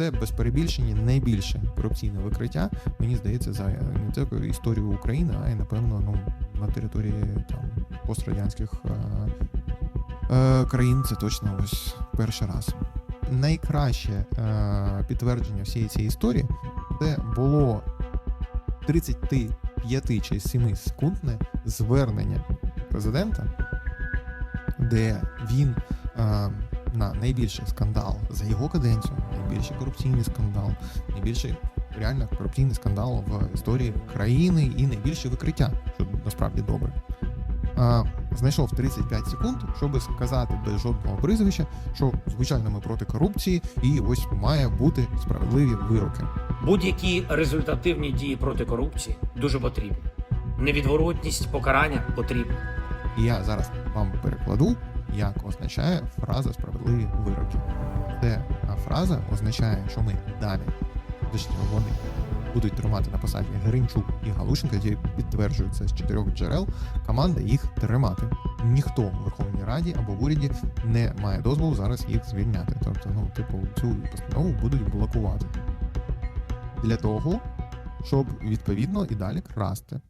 Це без перебільшення найбільше корупційне викриття, мені здається, за не тільки історію України, а й напевно ну, на території там пострадянських е, е, країн. Це точно ось перший раз. Найкраще е, підтвердження всієї цієї історії це було 35 чи 7 секундне звернення президента, де він е, на найбільший скандал за його каденцію, найбільший корупційний скандал, найбільший реально корупційний скандал в історії країни і найбільше викриття, що насправді добре. А, знайшов 35 секунд, щоб сказати без жодного прізвища, що звичайно ми проти корупції, і ось має бути справедливі вироки. Будь-які результативні дії проти корупції дуже потрібні. Невідворотність покарання потрібна. І я зараз вам перекладу, як означає фраза справедливі вироки. Ця фраза означає, що ми далі, точніше, вони будуть тримати на посаді Гринчук і Галушенка, які підтверджують це з чотирьох джерел. Команда їх тримати. Ніхто в Верховній Раді або в уряді не має дозволу зараз їх звільняти. Тобто, ну, типу, цю постанову будуть блокувати для того, щоб відповідно і далі красти.